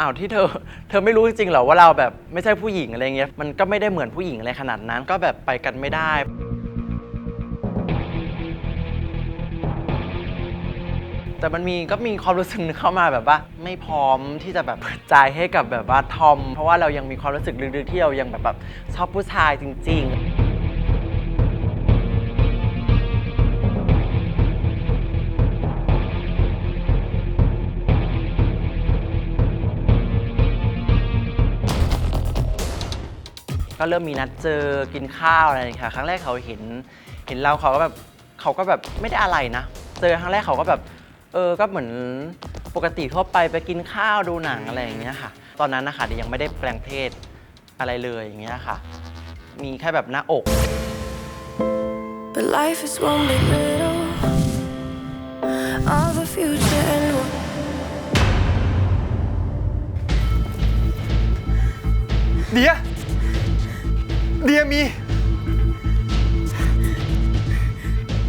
อ้าวที่เธอ เธอไม่รู้จริงๆเหรอว่าเราแบบไม่ใช่ผู้หญิงอะไรเงี้ยมันก็ไม่ได้เหมือนผู้หญิงอะไรขนาดนั้น ก็แบบไปกันไม่ได้ แต่มันมีก็มีความรู้สึกนึงเข้ามาแบบว่า ไม่พร้อมที่จะแบบเปิดใจให้กับแบบว่าทอม เพราะว่าเรายังมีความรู้สึกลึกๆที่เรายังแบบแบบชอบผู้ชายจริง ๆ ก็เริ่มมีนัดเจอกินข้าวอะไรอย่างเงี้ยค่ะ ครั้งแรกเขาเห็นเห็นเราเขาก็แบบเขาก็แบบไม่ได้อะไรนะ เจอครั้งแรกเขาก็แบบเออก็เหมือนปกติทั่วไปไปกินข้าวดูหนังอะไรอย่างเงี้ยค่ะ ตอนนั้นนะคะเดี๋ยวยังไม่ได้แปลงเพศอะไรเลยอย่างเงี้ยค่ะ มีแค่แบบหน้าอก But life is one big riddle of the future and what เดีย เดียมี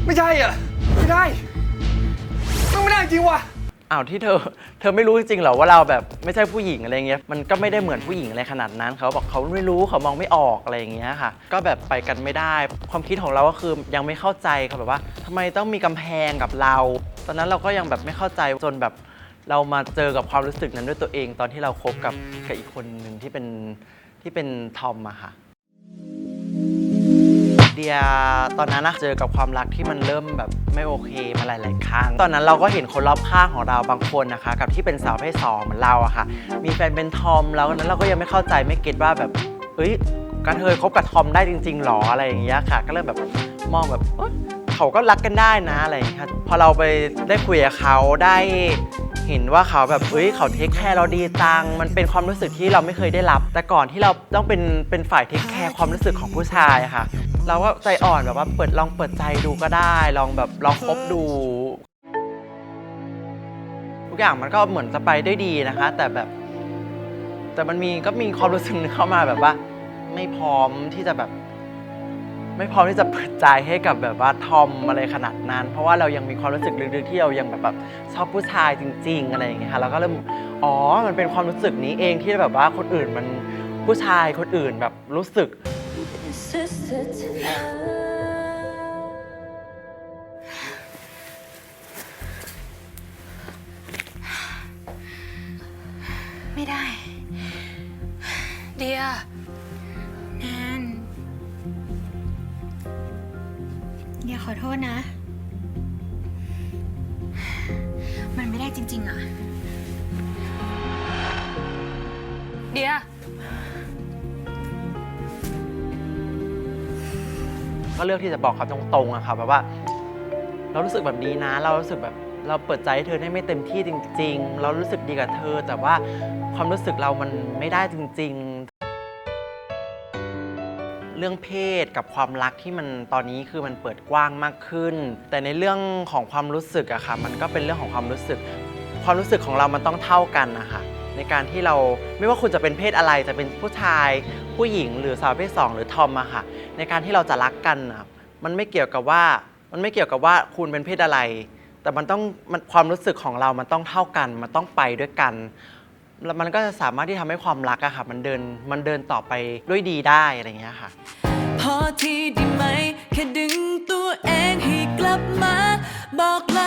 ไม่ใช่อะ ไม่ได้มันไม่ได้จริงว่ะ อ้าวที่เธอ เธอไม่รู้จริงๆเหรอว่าเราแบบไม่ใช่ผู้หญิงอะไรเงี้ยมันก็ไม่ได้เหมือนผู้หญิงอะไรขนาดนั้นเขาบอกเขาไม่รู้เขามองไม่ออกอะไรอย่างเงี้ยค่ะ ก็แบบไปกันไม่ได้ ความคิดของเราก็คือยังไม่เข้าใจเขาแบบว่าทำไมต้องมีกำแพงกับเรา ตอนนั้นเราก็ยังแบบไม่เข้าใจจนแบบเรามาเจอกับความรู้สึกนั้นด้วยตัวเอง ตอนที่เราคบกับกับอีกคนหนึ่งที่เป็นที่เป็นทอมอะค่ะ เดียตอนนั้นนะเจอกับความรักที่มันเริ่มแบบไม่โอเคมาหลาย ๆ ครั้ง ตอนนั้นเราก็เห็นคนรอบข้างของเราบางคนนะคะ กับที่เป็นสาวเพศสองเหมือนเราอะค่ะ มีแฟนเป็นทอมแล้วนั้นเราก็ยังไม่เข้าใจไม่เก็ตว่าแบบเอ้ยกระเทยคบกับทอมได้จริง ๆหรออะไรอย่างเงี้ยค่ะ ก็เริ่มแบบมองแบบเขาก็รักกันได้นะอะไรอย่างเงี้ยพอเราไปได้คุยกับเขาได้ เห็นว่าเขาแบบเอ้ยเขาเทคแคร์เราดีจัง มันเป็นความรู้สึกที่เราไม่เคยได้รับ แต่ก่อนที่เราต้องเป็นเป็นฝ่ายเทคแคร์ความรู้สึกของผู้ชายอะค่ะ เราก็ใจอ่อนแบบว่าเปิดลองเปิดใจดูก็ได้ ลองแบบลองคบดู ทุกอย่างมันก็เหมือนจะไปได้ดีนะคะ แต่แบบ แต่มันมีก็มีความรู้สึกเข้ามาแบบว่า ไม่พร้อมที่จะแบบ ไม่พร้อมที่จะเปิดใจให้กับแบบว่าทอมอะไรขนาดนั้น เพราะว่าเรายังมีความรู้สึกลึกๆที่เรายังแบบแบบชอบผู้ชายจริง ๆ อะไรอย่างเงี้ยค่ะเราก็เริ่มอ๋อมันเป็นความรู้สึกนี้เองที่แบบว่าคนอื่นมันผู้ชายคนอื่นแบบรู้สึก ไม่ได้ เดีย อโทษนะ มันไม่ได้จริง ๆ อะ เดีย ก็เลือกที่จะบอกเขาตรงๆอะค่ะแบบว่า เรารู้สึกแบบนี้นะ เรารู้สึกแบบเราเปิดใจให้เธอได้ไม่เต็มที่จริง ๆ เรารู้สึกดีกับเธอ แต่ว่าความรู้สึกเรามันไม่ได้จริง ๆ เรื่องเพศกับความรักที่มันตอนนี้คือมันเปิดกว้างมากขึ้น แต่ในเรื่องของความรู้สึกอะค่ะ มันก็เป็นเรื่องของความรู้สึก ความรู้สึกของเรามันต้องเท่ากันนะคะในการที่เราไม่ว่าคุณจะเป็นเพศอะไรจะเป็นผู้ชาย ผู้หญิงหรือสาวเพศสองหรือทอมอะค่ะ ในการที่เราจะรักกันอะมันไม่เกี่ยวกับว่ามันไม่เกี่ยวกับว่าคุณเป็นเพศอะไร แต่มันต้องมันความรู้สึกของเรามันต้องเท่ากัน มันต้องไปด้วยกัน แล้วมันก็จะสามารถที่ทำให้ความรักอะค่ะ มันเดินมันเดินต่อไปด้วยดีได้อะไรอย่างเงี้ยค่ะ พอทีได้ไหม แค่ดึงตัวเองให้กลับมา บอกลา